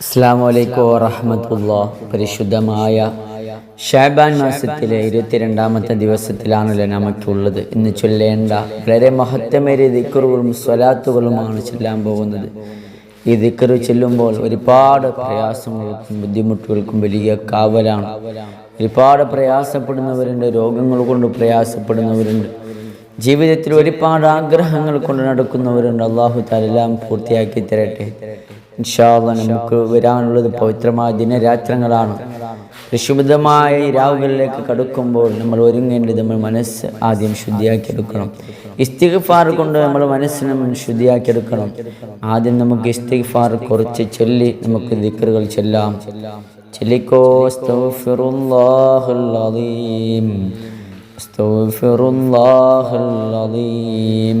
അസ്സാം വലൈക്കും വറഹമത്തുള്ള പരിശുദ്ധമായ ഷാബാൻ മാസത്തിലെ ഇരുപത്തിരണ്ടാമത്തെ ദിവസത്തിലാണല്ലോ നമുക്കുള്ളത്. ഇന്ന് ചൊല്ലേണ്ട വളരെ മഹത്വമേറിയ ദിക്കറുകളും സ്വലാത്തുകളുമാണ് ചെല്ലാൻ പോകുന്നത്. ഈ ദിക്കറ് ചെല്ലുമ്പോൾ ഒരുപാട് പ്രയാസങ്ങൾക്കും ബുദ്ധിമുട്ടുകൾക്കും വലിയ കാവലാണ്. ഒരുപാട് പ്രയാസപ്പെടുന്നവരുണ്ട് രോഗങ്ങൾ കൊണ്ട് പ്രയാസപ്പെടുന്നവരുണ്ട്. ജീവിതത്തിൽ ഒരുപാട് ആഗ്രഹങ്ങൾ കൊണ്ട് നടക്കുന്നവരുണ്ട്. അള്ളാഹു തലെല്ലാം പൂർത്തിയാക്കി തരട്ടെ. ഇൻഷാള്ള നമുക്ക് വരാനുള്ളത് പവിത്രമായ ദിനരാത്രങ്ങളാണ്. വിശുദ്ധമായ രാവുകളിലേക്ക് കടക്കുമ്പോൾ നമ്മൾ ഒരുങ്ങേണ്ടത് നമ്മൾ മനസ്സ് ആദ്യം ശുദ്ധിയാക്കിയെടുക്കണം. ഇസ്തിഗ്ഫാർ കൊണ്ട് നമ്മൾ മനസ്സിനെ ശുദ്ധിയാക്കിയെടുക്കണം. ആദ്യം നമുക്ക് ഇസ്തിഗ്ഫാർ കുറച്ച് ചൊല്ലി നമുക്ക് ദിക്കറുകൾ ചൊല്ലാം. ചൊല്ലിക്കോ അലീം അലീം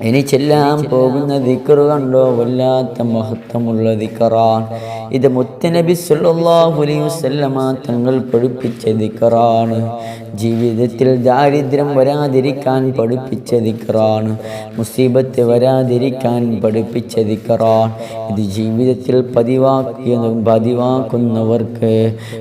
ഇനി ചെല്ലാൻ പോകുന്ന ദിക്കറ് കണ്ടോ? വല്ലാത്ത മഹത്വമുള്ള ദിക്കറാണ് ഇത് മുത്തനബി സല്ലല്ലാഹു അലൈഹി വസല്ലമ തങ്ങൾ പഠിപ്പിച്ച ദിക്കറാണ് ജീവിതത്തിൽ ദാരിദ്ര്യം വരാതിരിക്കാൻ പഠിപ്പിച്ച ദിക്കറാണ്. മുസീബത്ത് വരാതിരിക്കാൻ പഠിപ്പിച്ച ദിക്കറാണ്. ഇത് ജീവിതത്തിൽ പതിവാക്കിയ പതിവാക്കുന്നവർക്ക്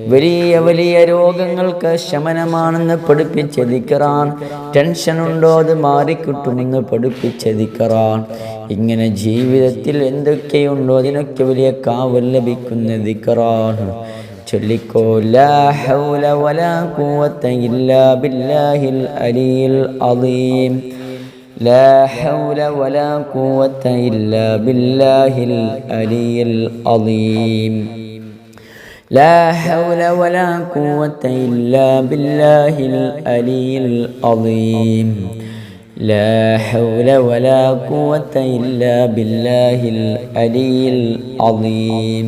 വലിയ വലിയ രോഗങ്ങൾക്ക് ശമനമാണെന്ന് പഠിപ്പിച്ച ദിക്കറാൻ ടെൻഷൻ ഉണ്ടോ അത് മാറിക്കിട്ടുമെന്ന് പഠിപ്പിച്ച ദിക്കറാൻ ഇങ്ങനെ ജീവിതത്തിൽ എന്തൊക്കെയുണ്ടോ അതിനൊക്കെ വലിയ കാവൽ ലഭിക്കുന്ന ദിക്കറാണ്. ചൊല്ലിക്കോ لا حول ولا قوة إلا بالله അലിയിൽ العظيم لا حول ولا قوة إلا بالله العلي العظيم لا حول ولا قوة إلا بالله العلي العظيم لا حول ولا قوة إلا بالله العلي العظيم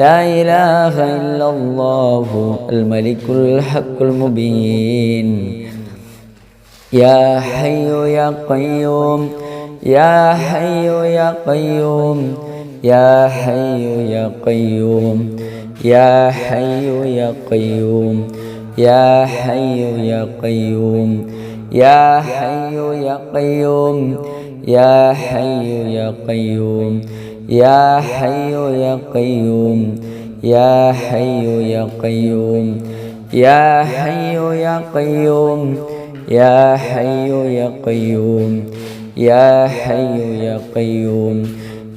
لا إله إلا الله الملك الحق المبين. يا حي يا قيوم يا حي يا قيوم يا حي يا قيوم يا حي يا قيوم يا حي يا قيوم يا حي يا قيوم يا حي يا قيوم. يا حي يا قيوم يا حي يا قيوم يا حي يا قيوم يا حي يا قيوم يا حي يا قيوم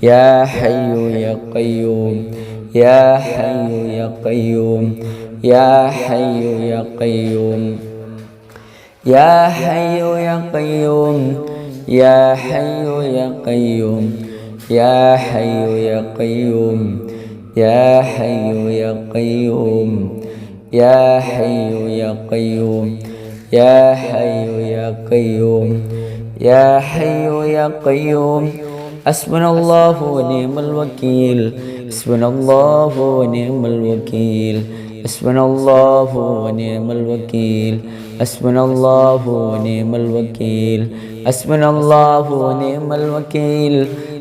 يا حي يا قيوم يا حي يا قيوم يا حي يا قيوم يا حي يا قيوم يا حي يا قيوم يا حي يا قيوم يا حي يا قيوم يا حي يا قيوم يا حي يا قيوم يا حي يا قيوم. حسبنا الله ونعم الوكيل حسبنا الله ونعم الوكيل حسبنا الله ونعم الوكيل حسبنا الله ونعم الوكيل حسبنا الله ونعم الوكيل.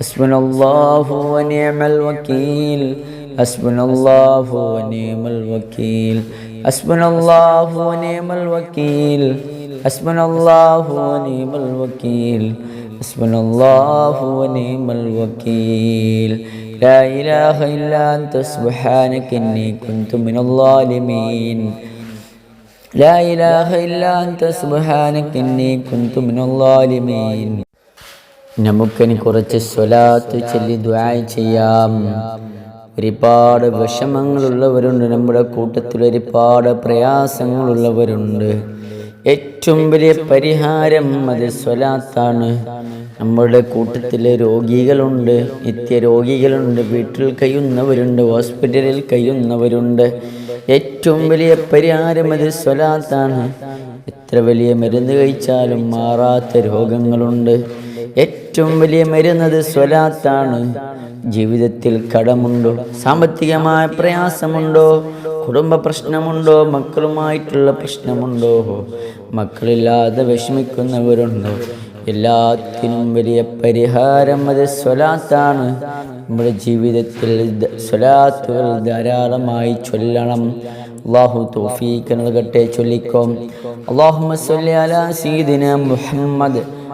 حسبنا الله ونعم الوكيل. حسبنا الله ونعم الوكيل. حسبنا الله ونعم الوكيل. حسبنا الله ونعم الوكيل. حسبنا الله ونعم الوكيل. لا إله إلا أنت سبحانك إني كنت من الظالمين. لا إله إلا أنت سبحانك إني كنت من الظالمين. നമുക്കിനി കുറച്ച് സ്വലാത്ത് ചൊല്ലി ദ്വായ ചെയ്യാം. ഒരുപാട് വിഷമങ്ങളുള്ളവരുണ്ട്. നമ്മുടെ കൂട്ടത്തിൽ ഒരുപാട് പ്രയാസങ്ങളുള്ളവരുണ്ട്. ഏറ്റവും വലിയ പരിഹാരം അത് സ്വലാത്താണ്. നമ്മുടെ കൂട്ടത്തിൽ രോഗികളുണ്ട്. നിത്യ രോഗികളുണ്ട് വീട്ടിൽ കഴിയുന്നവരുണ്ട്. ഹോസ്പിറ്റലിൽ കഴിയുന്നവരുണ്ട്. ഏറ്റവും വലിയ പരിഹാരം അത് സ്വലാത്താണ്. എത്ര വലിയ മരുന്ന് കഴിച്ചാലും മാറാത്ത രോഗങ്ങളുണ്ട്. ഏറ്റവും വലിയ മരുന്നത് സ്വലാത്താണ്. ജീവിതത്തിൽ കടമുണ്ടോ? സാമ്പത്തികമായ പ്രയാസമുണ്ടോ? കുടുംബ പ്രശ്നമുണ്ടോ? മക്കളുമായിട്ടുള്ള പ്രശ്നമുണ്ടോ? മക്കളില്ലാതെ വിഷമിക്കുന്നവരുണ്ടോ? എല്ലാത്തിനും വലിയ പരിഹാരം അത് സ്വലാത്താണ്. നമ്മുടെ ജീവിതത്തിൽ സ്വലാത്തുകൾ ധാരാളമായി ചൊല്ലണം. അള്ളാഹു തോഫീക്ക് നൽകട്ടെ ചൊല്ലിക്കോം. അള്ളാഹു മുഹമ്മദ്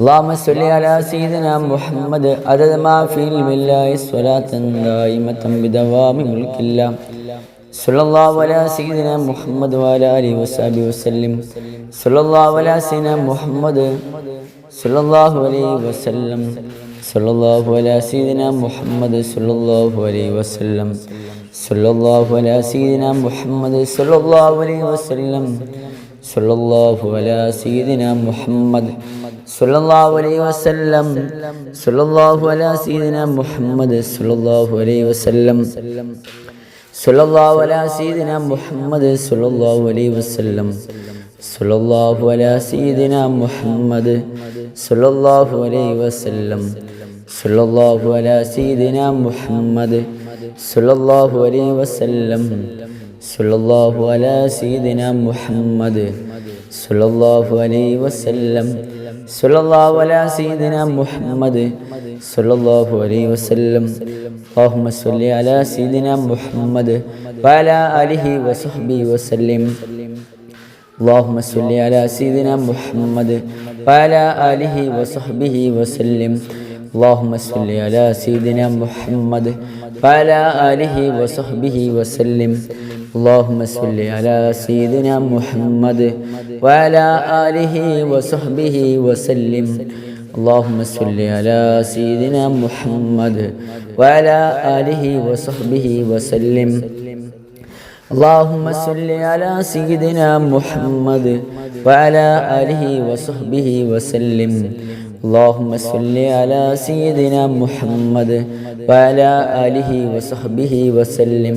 اللهم صل على سيدنا محمد عدد ما في علم الله صلاة دائمة بدوام ملك الله صلى الله على سيدنا محمد وعلى آله وصحبه وسلم صلى الله على سيدنا محمد صلى الله عليه وسلم صلى الله على سيدنا محمد صلى الله عليه وسلم صلى الله على سيدنا محمد صلى الله عليه وسلم صلى الله على سيدنا محمد സുല്ലാഹു അലൈ വസ്ല്ലം സുല്ലാഹു അല സീദന മുഹമ്മദ് സുല്ലാഹു അലൈ വസ്ല്ലം സുല്ലാഹു അല സീദന മുഹമ്മദ് സുല്ലാഹു അലൈ വസ്ല്ലം സുല്ലാഹു അല സീദന മുഹമ്മദ് സുല്ലാഹു അലൈ വസ്ല്ലം സുല്ലാഹു അല സീദന മുഹമ്മദ് സുല്ലാഹു അലൈ വസ്ല്ലം സുല്ലാഹു അല സീദന മുഹമ്മദ് محمد صلى الله عليه وسلم صلى الله على سيدنا محمد صلى الله عليه وسلم صلى الله على سيدنا محمد صلى الله عليه وسلم اللهم صل على سيدنا محمد وعلى آله وصحبه وسلم اللهم صل على سيدنا محمد وعلى آله وصحبه وسلم اللهم صل على سيدنا محمد وعلى آله وصحبه وسلم اللهم صل على سيدنا محمد وعلى آله وصحبه وسلم اللهم صل على سيدنا محمد وعلى آله وصحبه وسلم اللهم صل على سيدنا محمد وعلى آله وصحبه وسلم اللهم صل على سيدنا محمد وعلى آله وصحبه وسلم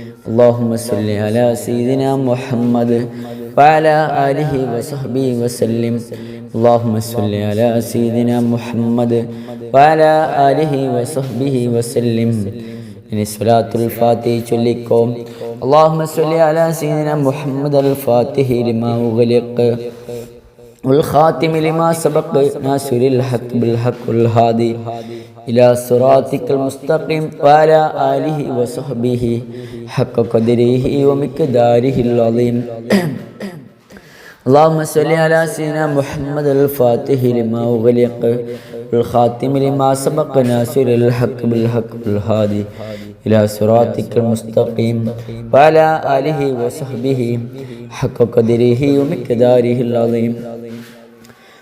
اللهم صل على سيدنا محمد وعلى آله وصحبه وسلم اللهم صل على سيدنا محمد وعلى آله وصحبه وسلم ഇനി സ്വലാത്തുൽ ഫാത്തിഹ ചൊല്ലിക്കോ اللهم صل على سيدنا محمد الفاتح لما أغلق والخاتم لما سبق ناصر الحق بالحق الهادي إلى صراطك المستقيم وعلى آله وصحبه حق قدره ومقداره العظيم اللهم صل على سيدنا محمد الفاتح لما أغلق والخاتم لما سبق ناصر الحق بالحق الهادي إلى صراطك المستقيم وعلى آله وصحبه حق قدره ومقداره العظيم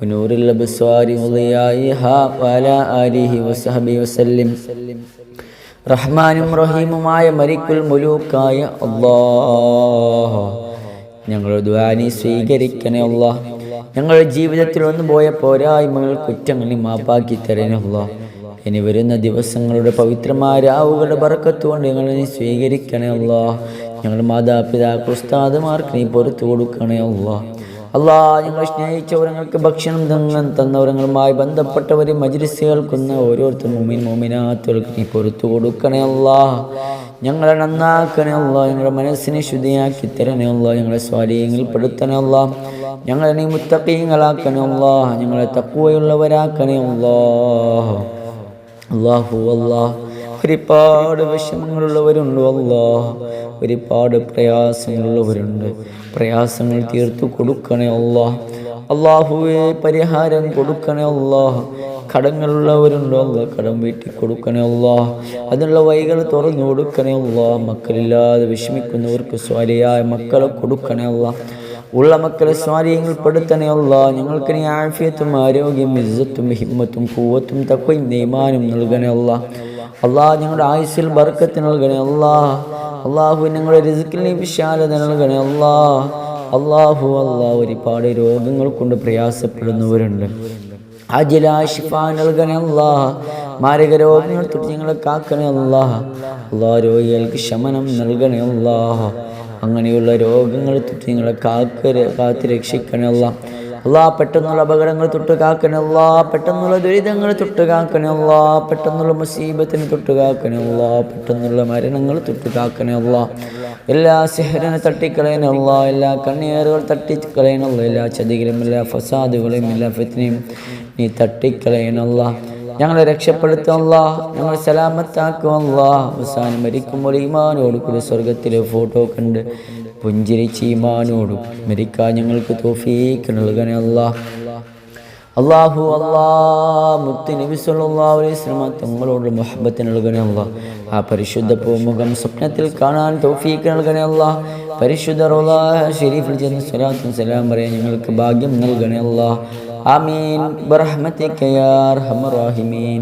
ونور الأبصار وضيائها وعلى آله وصحبه وسلم റഹ്മാനും റഹീമുമായ മരിക്കുൽ മുലൂക്കായ അള്ളാഹ് ഞങ്ങളുടെ ദ്വാനി സ്വീകരിക്കണേ അള്ളാഹ് ഞങ്ങളുടെ ജീവിതത്തിൽ വന്നു പോയ പോരായ്മകൾ കുറ്റങ്ങളിൽ മാപ്പാക്കി തരണേ അള്ളാഹ് ഇനി വരുന്ന ദിവസങ്ങളുടെ പവിത്രമായ രാവുകളുടെ ബറക്കത്തുകൊണ്ട് ഞങ്ങളെ നീ സ്വീകരിക്കണേ അള്ളാഹ് ഞങ്ങളുടെ മാതാപിതാക്കൾ ഉസ്താദുമാർക്ക് നീ പുറത്തു കൊടുക്കണേ അള്ളാഹ് അള്ളാ ഞങ്ങൾ സ്നേഹിച്ചവരങ്ങൾക്ക് ഭക്ഷണം തങ്ങാൻ തന്നവരങ്ങളുമായി ബന്ധപ്പെട്ടവർ മജിരിസ് കേൾക്കുന്ന ഓരോരുത്തർ മുമിൻ മുമിനാത്തവർക്ക് നീ പൊറത്തു കൊടുക്കണേ അല്ലാ ഞങ്ങളെ നന്നാക്കണേ അല്ലാ ഞങ്ങളുടെ മനസ്സിനെ ശുദ്ധിയാക്കി തരണേ അല്ലാ ഞങ്ങളെ സ്വാധീനങ്ങൾ പെടുത്തണേ അല്ലാ ഞങ്ങളെ നീ മുത്തക്കീങ്ങളാക്കണേ അല്ലാ ഞങ്ങളെ തക്കുവയുള്ളവരാക്കണേ അല്ലാ അല്ലാഹു അല്ലാ ഒരുപാട് വിഷമങ്ങളുള്ളവരുണ്ട് അല്ലാ ഒരുപാട് പ്രയാസങ്ങളുള്ളവരുണ്ട്. പ്രയാസങ്ങൾ തീർത്തു കൊടുക്കണേ അല്ലാ അള്ളാഹുവെ പരിഹാരം കൊടുക്കണേ അള്ളാഹ് കടങ്ങളുള്ളവരുണ്ടോ അല്ല കടം വീട്ടി കൊടുക്കണേ അള്ളാഹ് അതിനുള്ള വഴികൾ തുറന്നു കൊടുക്കണേ അല്ലാ മക്കളില്ലാതെ വിഷമിക്കുന്നവർക്ക് സ്വാലിയായ മക്കളെ കൊടുക്കണേ അള്ളാഹ് ഉള്ള മക്കളെ സ്വാധീനങ്ങൾ പെടുത്തണേ അല്ല ഞങ്ങൾക്ക് ആഫിയത്തും ആരോഗ്യം ഇസ്സത്തും ഹിമ്മത്തും കൂവത്തും തക്കയും നെയ്മാനും നൽകണേ അല്ല അള്ളാഹ് ഞങ്ങളുടെ ആയുസ്സിൽ ബർക്കത്ത് നൽകണേ അള്ളാഹ്. അള്ളാഹു ഞങ്ങളുടെ റിസ്ക്കിൽ വിശാലത നൽകണേ അള്ളാഹ്. അള്ളാഹു അള്ളാഹ് ഒരുപാട് രോഗങ്ങൾ കൊണ്ട് പ്രയാസപ്പെടുന്നവരുണ്ട്. അജില ഷിഫ നൽകണേ അല്ലാ മാരക രോഗങ്ങൾ തൊട്ട് ഞങ്ങളെ കാക്കണേ അല്ലാ അള്ളാഹ് രോഗികൾക്ക് ശമനം നൽകണേ അല്ലാ അങ്ങനെയുള്ള രോഗങ്ങൾ തൊട്ട് നിങ്ങളെ കാക്ക കാത്ത് രക്ഷിക്കണമല്ല അല്ലാ പെട്ടെന്നുള്ള അപകടങ്ങൾ തൊട്ട് കാക്കണമല്ല പെട്ടെന്നുള്ള ദുരിതങ്ങൾ തൊട്ട് കാക്കണമല്ല പെട്ടെന്നുള്ള മുസീബത്തിന് തൊട്ട് കാക്കണമല്ല പെട്ടെന്നുള്ള മരണങ്ങൾ തൊട്ട് കാക്കണമല്ല എല്ലാ സെഹരനെ തട്ടിക്കളയണമല്ല എല്ലാ കണ്ണീറുകൾ തട്ടിക്കളയണമല്ല എല്ലാ ചതികളും എല്ലാ ഫസാദുകളെയും എല്ലാ ഫിത്തിനെയും നീ തട്ടിക്കളയണമല്ല ഞങ്ങളെ രക്ഷപ്പെടുത്തല്ല ഞങ്ങളെ സലാമത്താക്കുമല്ല അവസാനം മരിക്കുമ്പോൾ ഈമാനോട് കൂടി സ്വർഗത്തിലെ ഫോട്ടോ കണ്ട് പുഞ്ചിരിച്ച് ഈമാനോടും മരിക്കാൻ ഞങ്ങൾക്ക് തോഫീക്ക് നൽകണേ അള്ളാഹ് അള്ളാഹു അള്ളാ മുത്തി നബി വസല്ലം തങ്ങളോട് മുഹബത്ത് നൽകണേ അല്ല ആ പരിശുദ്ധ പൂമുഖം സ്വപ്നത്തിൽ കാണാൻ തൗഫീക്ക് നൽകണേ അല്ല പരിശുദ്ധ റോള ഷെരീഫിൽ ചെന്ന് സ്വലാത്തും സലാം പറയാൻ ഞങ്ങൾക്ക് ഭാഗ്യം നൽകണേ അല്ല ആമീൻ. റഹീമീൻ.